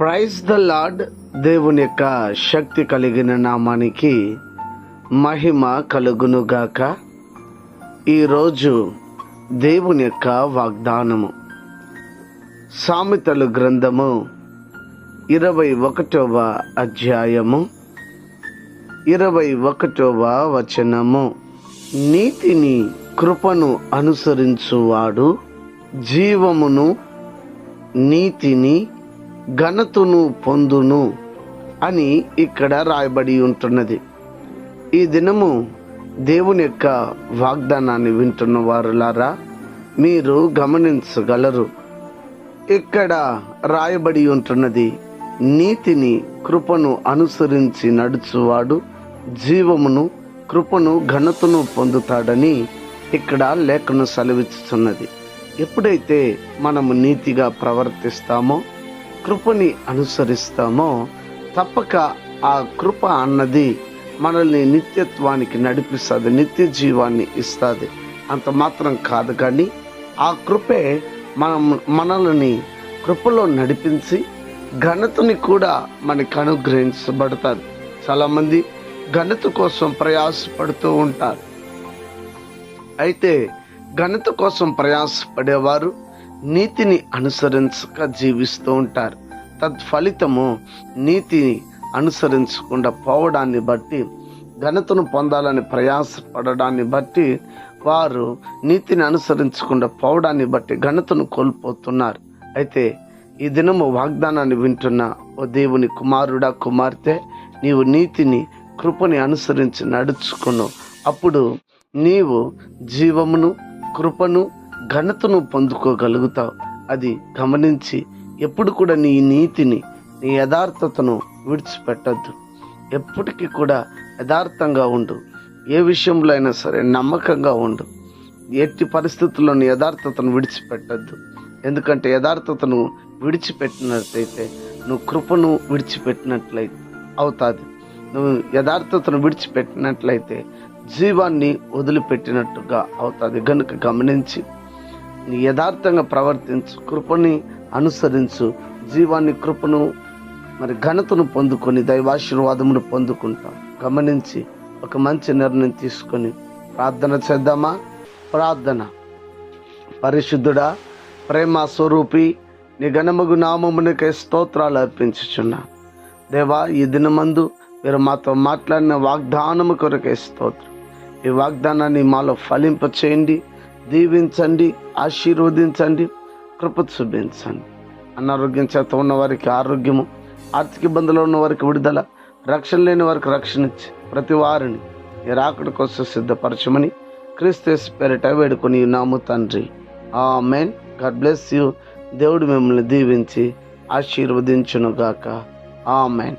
Praise the lord దేవుని యొక్క శక్తి కలిగిన నామానికి మహిమ కలుగునుగాక ఈరోజు దేవుని యొక్క వాగ్దానము. సామెతలు గ్రంథము ఇరవై ఒకటవ అధ్యాయము ఇరవై ఒకటవ వచనము. నీతిని కృపను అనుసరించువాడు జీవమును నీతిని ఘనతను పొందును అని ఇక్కడ రాయబడి ఉంటున్నది. ఈ దినము దేవుని యొక్క వాగ్దానాన్ని వింటున్న వారులారా మీరు గమనించగలరు. ఇక్కడ రాయబడి ఉంటున్నది నీతిని కృపను అనుసరించి నడుచువాడు జీవమును కృపను ఘనతను పొందుతాడని ఇక్కడ లేఖను సెలవిస్తున్నది ఎప్పుడైతే మనము నీతిగా ప్రవర్తిస్తామో కృపని అనుసరిస్తామో తప్పక ఆ కృప అన్నది మనల్ని నిత్యత్వానికి నడిపిస్తుంది నిత్య జీవాన్ని ఇస్తుంది. అంత మాత్రం కాదు కానీ ఆ కృపే మనం మనల్ని కృపలో నడిపించి ఘనతని కూడా మనకు అనుగ్రహించబడతారు చాలామంది ఘనత కోసం ప్రయాసపడుతూ ఉంటారు. అయితే ఘనత కోసం ప్రయాసపడేవారు నీతిని అనుసరించక జీవిస్తూ ఉంటారు. తత్ఫలితము నీతిని అనుసరించకుండా పోవడాన్ని బట్టి ఘనతను పొందాలని ప్రయాసపడడాన్ని బట్టి వారు నీతిని అనుసరించకుండా పోవడాన్ని బట్టి ఘనతను కోల్పోతున్నారు. అయితే ఈ దినము వాగ్దానాన్ని వింటున్న ఓ దేవుని కుమారుడా కుమార్తె నీవు నీతిని కృపని అనుసరించి నడుచుకును. అప్పుడు నీవు జీవమును కృపను ఘనతను పొందుకోగలుగుతావు. అది గమనించి ఎప్పుడు కూడా నీ నీతిని నీ యథార్థతను విడిచిపెట్టద్దు. ఎప్పటికీ కూడా యథార్థంగా ఉండు. ఏ విషయంలో అయినా సరే నమ్మకంగా ఉండు. ఎట్టి పరిస్థితుల్లో నీ యథార్థతను విడిచిపెట్టద్దు. ఎందుకంటే యథార్థతను విడిచిపెట్టినట్లయితే నువ్వు కృపను విడిచిపెట్టినట్లయితే అవుతుంది. నువ్వు యథార్థతను విడిచిపెట్టినట్లయితే జీవాన్ని వదిలిపెట్టినట్టుగా అవుతుంది. గనుక గమనించి యథార్థంగా ప్రవర్తించు కృపని అనుసరించు జీవాన్ని కృపను మరి ఘనతను పొందుకొని దైవాశీర్వాదమును పొందుకుంటాం. గమనించి ఒక మంచి నిర్ణయం తీసుకొని ప్రార్థన చేద్దామా? ప్రార్థన. పరిశుద్ధుడా ప్రేమ స్వరూపి నీ ఘనమగు నామమునికే స్తోత్రాలు అర్పించుచున్నా. దేవా ఈ దినమందు మీరు మాతో మాట్లాడిన వాగ్దానము కొరకే స్తోత్రం. ఈ వాగ్దానాన్ని మాలో ఫలింప చేయండి దీవించండి ఆశీర్వదించండి కృప చూపించండి అనారోగ్యం చేత ఉన్న వారికి ఆరోగ్యము ఆర్థిక ఇబ్బందులు ఉన్న వారికి విడుదల రక్షణ లేని వారికి రక్షణ ఇచ్చి ప్రతి వారిని ఈ రాకడ కోసం సిద్ధపరచమని క్రీస్తు పేరిట వేడుకొని నాము తండ్రి. ఆ మెయిన్ గాడ్ బ్లెస్ యూ. దేవుడు మిమ్మల్ని దీవించి ఆశీర్వదించునుగాక. ఆ మెయిన్